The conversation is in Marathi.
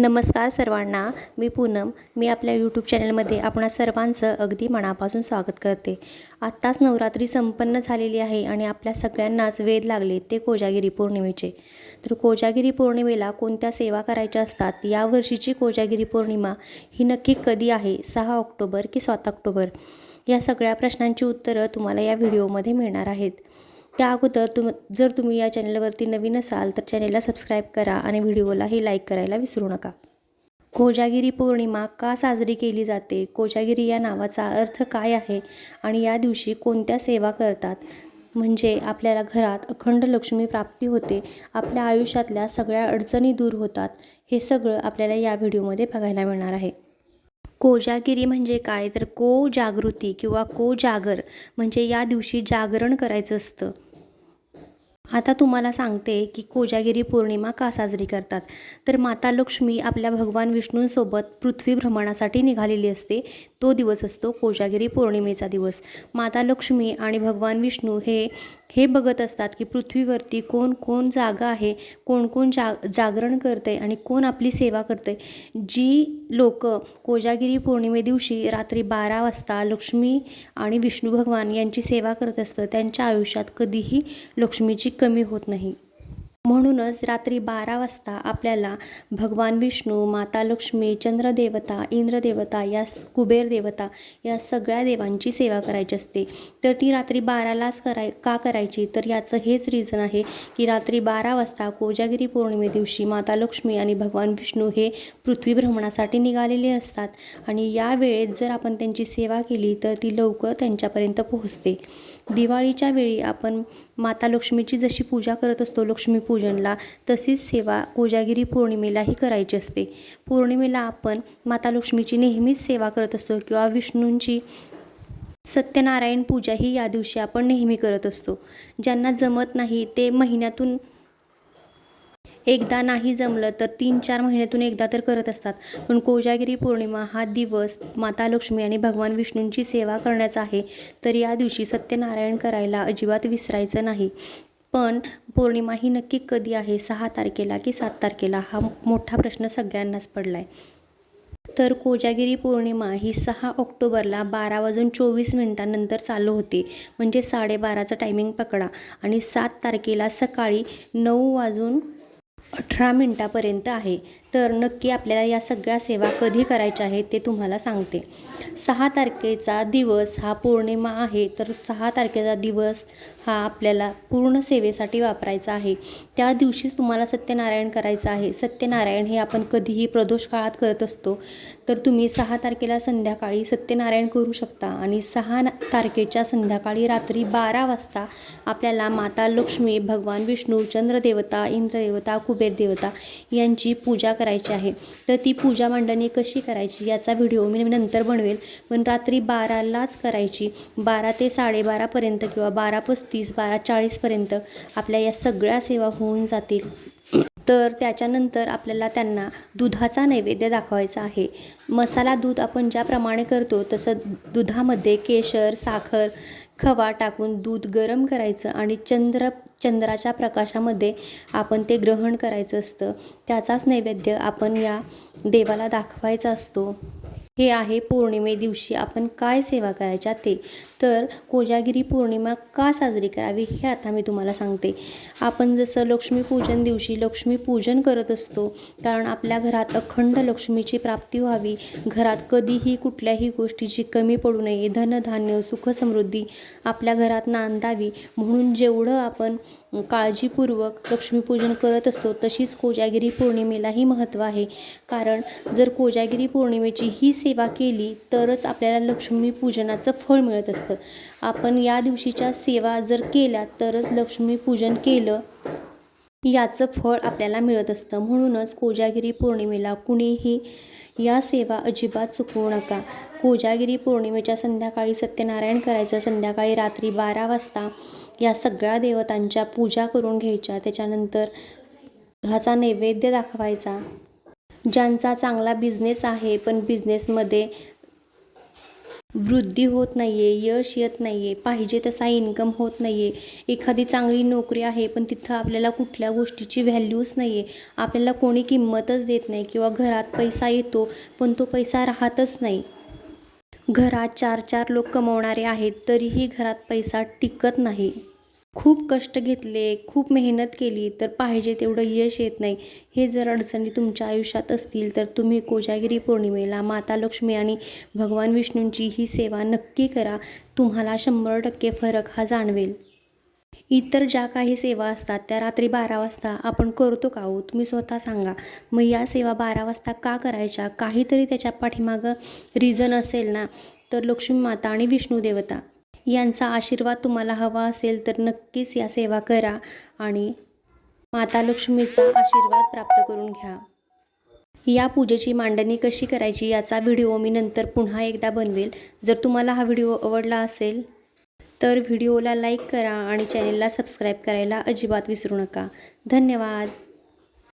नमस्कार सर्वांना मी पूनम. मी आपल्या यूट्यूब चॅनलमध्ये आपणा सर्वांचं अगदी मनापासून स्वागत करते. आत्ताच नवरात्री संपन्न झालेली आहे आणि आपल्या सगळ्यांनाच वेध लागले ते कोजागिरी पौर्णिमेचे. तर कोजागिरी पौर्णिमेला कोणत्या सेवा करायच्या असतात या वर्षीची कोजागिरी पौर्णिमा ही नक्की कधी आहे सहा ऑक्टोबर की सात ऑक्टोबर? या सगळ्या प्रश्नांची उत्तरं तुम्हाला या व्हिडिओमध्ये मिळणार आहेत. त्या अगोदर तुम जर तुम्ही या चॅनलवरती नवीन असाल तर चॅनेलला सबस्क्राईब करा आणि व्हिडिओलाही लाईक करायला विसरू नका. कोजागिरी पौर्णिमा का साजरी केली जाते? कोजागिरी या नावाचा अर्थ काय आहे? आणि या दिवशी कोणत्या सेवा करतात? म्हणजे आपल्याला घरात अखंड लक्ष्मी प्राप्ती होते आपल्या आयुष्यातल्या सगळ्या अडचणी दूर होतात हे सगळं आपल्याला या व्हिडिओमध्ये बघायला मिळणार आहे. कोजागिरी म्हणजे काय? तर को जागृती किंवा को जागर म्हणजे या दिवशी जागरण करायचं असतं. आता तुम्हाला सांगते की कोजागिरी पौर्णिमा का साजरी करतात. तर माता लक्ष्मी आपल्या भगवान विष्णूंसोबत पृथ्वी भ्रमणासाठी निघालेली असते. तो दिवस असतो कोजागिरी पौर्णिमेचा दिवस. माता लक्ष्मी आणि भगवान विष्णू हे हे बघत असतात की पृथ्वीवरती कोण कोण जागा आहे कोण कोण जा जागरण करते आणि कोण आपली सेवा करते जी लोक कोजागिरी पौर्णिमे दिवशी रात्री बारा वाजता लक्ष्मी आणि विष्णू भगवान यांची सेवा करत असतं त्यांच्या आयुष्यात कधीही लक्ष्मीची कमी होत नाही. म्हणूनच रात्री बारा वाजता आपल्याला भगवान विष्णू माता लक्ष्मी चंद्रदेवता इंद्रदेवता या कुबेर देवता या सगळ्या देवांची सेवा करायची असते. तर ती रात्री बारालाच कराय का करायची? तर याचं हेच रिझन आहे की रात्री बारा वाजता कोजागिरी पौर्णिमे दिवशी माता लक्ष्मी आणि भगवान विष्णू हे पृथ्वी भ्रमणासाठी निघालेले असतात आणि या वेळेत जर आपण त्यांची सेवा केली तर ती लवकर त्यांच्यापर्यंत पोहोचते. दिवाळीच्या वेळी आपण माता लक्ष्मीची जशी पूजा करत असतो लक्ष्मी पूजनला तशीच सेवा कोजागिरी पौर्णिमेलाही करायची असते. पौर्णिमेला आपण माता लक्ष्मीची नेहमीच सेवा करत असतो किंवा विष्णूंची सत्यनारायण पूजा ही या दिवशी आपण नेहमी करत असतो. ज्यांना जमत नाही ते महिन्यातून एकदा नाही जमलं तर तीन चार महिन्यातून एकदा तर करत असतात. पण कोजागिरी पौर्णिमा हा दिवस माता लक्ष्मी आणि भगवान विष्णूंची सेवा करण्याचा आहे. तर या दिवशी सत्यनारायण करायला अजिबात विसरायचं नाही. पण पौर्णिमा ही नक्की कधी आहे? सहा तारखेला की सात तारखेला? हा मोठा प्रश्न सगळ्यांनाच पडला आहे तर कोजागिरी पौर्णिमा ही सहा ऑक्टोबरला बारा वाजून चोवीस मिनिटांनंतर चालू होते. म्हणजे साडेबाराचं टायमिंग पकडा. आणि सात तारखेला सकाळी नऊ वाजून अठरा मिनटापर्यंत आहे. तर नक्की आपल्याला या सगळ्या सेवा कधी करायच्या आहेत ते तुम्हाला सांगते. सहा तारखेचा दिवस हा पौर्णिमा आहे तर सहा तारखेचा दिवस हा आपल्याला पूर्ण सेवेसाठी वापरायचा आहे. त्या दिवशीच तुम्हाला सत्यनारायण करायचं आहे. सत्यनारायण हे आपण कधीही प्रदोष काळात करत असतो तर तुम्ही सहा तारखेला संध्याकाळी सत्यनारायण करू शकता आणि सहा तारखेच्या संध्याकाळी रात्री बारा वाजता आपल्याला माता लक्ष्मी भगवान विष्णू चंद्रदेवता इंद्रदेवता कुबेर देवता यांची पूजा करायची आहे. तर ती पूजा मांडणी कशी करायची याचा व्हिडिओ मी नंतर बनवेल. पण रात्री बारालाच करायची. बारा ते साडेबारापर्यंत किंवा बारा पस्तीस बारा चाळीसपर्यंत आपल्या या सगळ्या सेवा होऊन जातील. तर त्याच्यानंतर आपल्याला त्यांना दुधाचा नैवेद्य दाखवायचा आहे. मसाला दूध आपण ज्याप्रमाणे करतो तसं दुधामध्ये केशर साखर खवा टाकून दूध गरम करायचं आणि चंद्र चंद्राच्या प्रकाशामध्ये आपण ते ग्रहण करायचं असतं. त्याचाच नैवेद्य आपण या देवाला दाखवायचा असतो. हे आहे पौर्णिमे दिवशी. आपण काय सेवा करायच्या ते? तर कोजागिरी पौर्णिमा का साजरी करावी हे आता मी तुम्हाला सांगते. आपण जसं लक्ष्मीपूजन दिवशी लक्ष्मीपूजन करत असतो कारण आपल्या घरात अखंड लक्ष्मीची प्राप्ती व्हावी. घरात कधीही कुठल्याही गोष्टीची कमी पडू नये. धनधान्य सुखसमृद्धी आपल्या घरात नांदावी. म्हणून जेवढं आपण काळजीपूर्वक लक्ष्मीपूजन करत असतो तशीच कोजागिरी पौर्णिमेलाही महत्त्व आहे. कारण जर कोजागिरी पौर्णिमेची ही सेवा केली तरच आपल्याला लक्ष्मीपूजनाचं फळ मिळत असतं. आपण या दिवशीच्या सेवा जर केल्या तरच लक्ष्मीपूजन केलं याचं फळ आपल्याला मिळत असतं. म्हणूनच कोजागिरी पौर्णिमेला कुणीही या सेवा अजिबात चुकवू नका. कोजागिरी पौर्णिमेच्या संध्याकाळी सत्यनारायण करायचं संध्याकाळी रात्री बारा वाजता या सगळ्या देवतांच्या पूजा करून घ्यायच्या. त्याच्यानंतर ह्याचा नैवेद्य दाखवायचा. ज्यांचा चांगला बिझनेस आहे पण बिझनेसमध्ये वृद्धी होत नाही आहे यश येत नाही आहे पाहिजे तसा इन्कम होत नाही आहे एखादी चांगली नोकरी आहे पण तिथं आपल्याला कुठल्या गोष्टीची व्हॅल्यूच नाही आहे आपल्याला कोणी किंमतच देत नाही किंवा घरात पैसा येतो पण तो पैसा राहतच नाही. घरात चार चार लोक कमवणारे आहेत तरीही घरात पैसा टिकत नाही. खूप कष्ट घेतले खूप मेहनत केली तर पाहिजे तेवढं यश येत नाही. हे जर अडचणी तुमच्या आयुष्यात असतील तर तुम्ही कोजागिरी पौर्णिमेला माता लक्ष्मी आणि भगवान विष्णूंची ही सेवा नक्की करा. तुम्हाला शंभर टक्के फरक हा जाणवेल. इतर ज्या काही सेवा असतात त्या रात्री बारा वाजता आपण करतो का हो? तुम्ही स्वतः सांगा. मग या सेवा बारा वाजता का करायच्या? काहीतरी त्याच्या पाठीमागं रिझन असेल ना? तर लक्ष्मी माता आणि विष्णू देवता. यांचा आशीर्वाद तुम्हाला हवा असेल तर नक्कीच या सेवा करा आणि माता लक्ष्मीचा आशीर्वाद प्राप्त करून घ्या. या पूजेची मांडणी कशी करायची याचा व्हिडिओ मी नंतर पुन्हा एकदा बनवेल. जर तुम्हाला हा व्हिडिओ आवडला असेल तर व्हिडिओला लाईक करा आणि चॅनेलला सबस्क्राईब करायला अजिबात विसरू नका. धन्यवाद.